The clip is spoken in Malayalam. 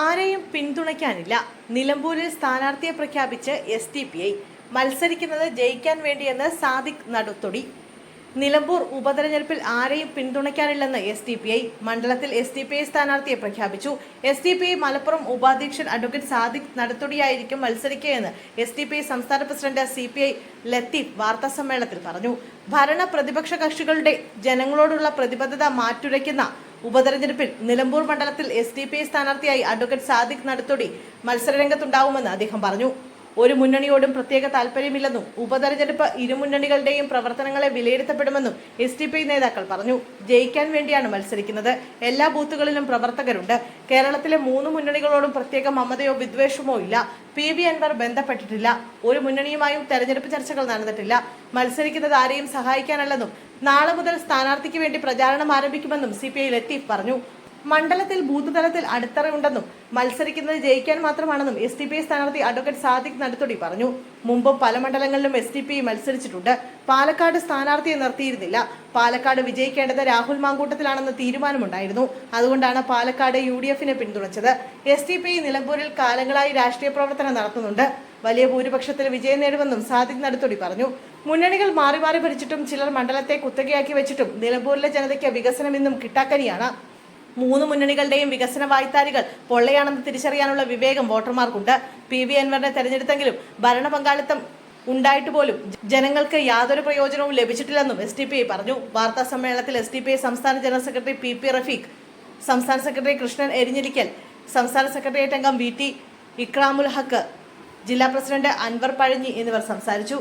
ആരെയും പിന്തുണയ്ക്കാനില്ല. നിലമ്പൂരിൽ സ്ഥാനാർത്ഥിയെ പ്രഖ്യാപിച്ച് എസ് ഡി പി ഐ. മത്സരിക്കുന്നത് ജയിക്കാൻ വേണ്ടിയെന്ന് സാദിഖ് നടുത്തൊടി. നിലമ്പൂർ ഉപതെരഞ്ഞെടുപ്പിൽ ആരെയും പിന്തുണയ്ക്കാനില്ലെന്ന് എസ് ഡി പി ഐ. മണ്ഡലത്തിൽ എസ് ഡി പി ഐ സ്ഥാനാർത്ഥിയെ പ്രഖ്യാപിച്ചു. S D P I Malappuram ഉപാധ്യക്ഷൻ അഡ്വക്കേറ്റ് സാദിഖ് നടത്തൊടിയായിരിക്കും മത്സരിക്കുകയെന്ന് എസ് ഡി പി ഐ സംസ്ഥാന president C P I Latheef വാർത്താസമ്മേളനത്തിൽ പറഞ്ഞു. ഭരണ പ്രതിപക്ഷ കക്ഷികളുടെ ജനങ്ങളോടുള്ള പ്രതിബദ്ധത മാറ്റുരയ്ക്കുന്ന ഉപതെരഞ്ഞെടുപ്പിൽ നിലമ്പൂർ മണ്ഡലത്തിൽ എസ് ഡി പി ഐ സ്ഥാനാർത്ഥിയായി അഡ്വക്കേറ്റ് സാദിഖ് നടുത്തൊടി മത്സരരംഗത്തുണ്ടാവുമെന്ന് അദ്ദേഹം പറഞ്ഞു. ഒരു മുന്നണിയോടും പ്രത്യേക താല്പര്യമില്ലെന്നും ഉപതെരഞ്ഞെടുപ്പ് ഇരുമുന്നണികളുടെയും പ്രവർത്തനങ്ങളെ വിലയിരുത്തപ്പെടുമെന്നും എസ് ഡി പി നേതാക്കൾ പറഞ്ഞു. ജയിക്കാൻ വേണ്ടിയാണ് മത്സരിക്കുന്നത്. എല്ലാ ബൂത്തുകളിലും പ്രവർത്തകരുണ്ട്. കേരളത്തിലെ മൂന്ന് മുന്നണികളോടും പ്രത്യേക മമതയോ വിദ്വേഷമോ ഇല്ല. പി വി അൻവർ ബന്ധപ്പെട്ടിട്ടില്ല. ഒരു മുന്നണിയുമായും തെരഞ്ഞെടുപ്പ് ചർച്ചകൾ നടന്നിട്ടില്ല. മത്സരിക്കുന്നത് ആരെയും സഹായിക്കാനല്ലെന്നും നാളെ മുതൽ സ്ഥാനാർത്ഥിക്ക് വേണ്ടി പ്രചാരണം ആരംഭിക്കുമെന്നും സി പി ഐ ലത്തീഫ് പറഞ്ഞു. മണ്ഡലത്തിൽ ബൂത്ത് തലത്തിൽ അടിത്തറയുണ്ടെന്നും മത്സരിക്കുന്നത് ജയിക്കാൻ മാത്രമാണെന്നും എസ് ഡി പി ഐ സ്ഥാനാർത്ഥി അഡ്വക്കേറ്റ് സാദിഖ് നടുത്തൊടി പറഞ്ഞു. മുമ്പും പല മണ്ഡലങ്ങളിലും എസ് ഡി പി ഐ മത്സരിച്ചിട്ടുണ്ട്. പാലക്കാട് സ്ഥാനാർത്ഥിയെ നിർത്തിയിരുന്നില്ല. പാലക്കാട് വിജയിക്കേണ്ടത് രാഹുൽ മാങ്കൂട്ടത്തിലാണെന്ന് തീരുമാനമുണ്ടായിരുന്നു. അതുകൊണ്ടാണ് പാലക്കാട് യു ഡി എഫിനെ പിന്തുണച്ചത്. എസ് ഡി പി ഐ നിലമ്പൂരിൽ കാലങ്ങളായി രാഷ്ട്രീയ പ്രവർത്തനം നടത്തുന്നുണ്ട്. വലിയ ഭൂരിപക്ഷത്തിൽ വിജയം നേടുമെന്നും സാദിഖ് നടുത്തൊടി പറഞ്ഞു. മുന്നണികൾ മാറി മാറി ഭരിച്ചിട്ടും ചിലർ മണ്ഡലത്തെ കുത്തകയാക്കി വെച്ചിട്ടും നിലമ്പൂരിലെ ജനതയ്ക്ക് വികസനം ഇന്നും കിട്ടാക്കനിയാണ്. മൂന്ന് മുന്നണികളുടെയും വികസന വായ്ത്താരികൾ പൊള്ളയാണെന്ന് തിരിച്ചറിയാനുള്ള വിവേകം വോട്ടർമാർക്കുണ്ട്. പി വി അൻവറിനെ തെരഞ്ഞെടുത്തെങ്കിലും ഭരണ പങ്കാളിത്തം ഉണ്ടായിട്ട് പോലും ജനങ്ങൾക്ക് യാതൊരു പ്രയോജനവും ലഭിച്ചിട്ടില്ലെന്നും എസ് ഡി പി ഐ പറഞ്ഞു. വാർത്താ സമ്മേളനത്തിൽ എസ് ഡി പി ഐ സംസ്ഥാന general secretary P P Rafeeq സംസ്ഥാന സെക്രട്ടറി കൃഷ്ണൻ എരിഞ്ഞിരിക്കൽ സംസ്ഥാന സെക്രട്ടേറിയറ്റ് അംഗം വി ടി ഇക്രാമുൽ ഹക്ക് ജില്ലാ പ്രസിഡന്റ് അൻവർ പഴഞ്ഞി എന്നിവർ സംസാരിച്ചു.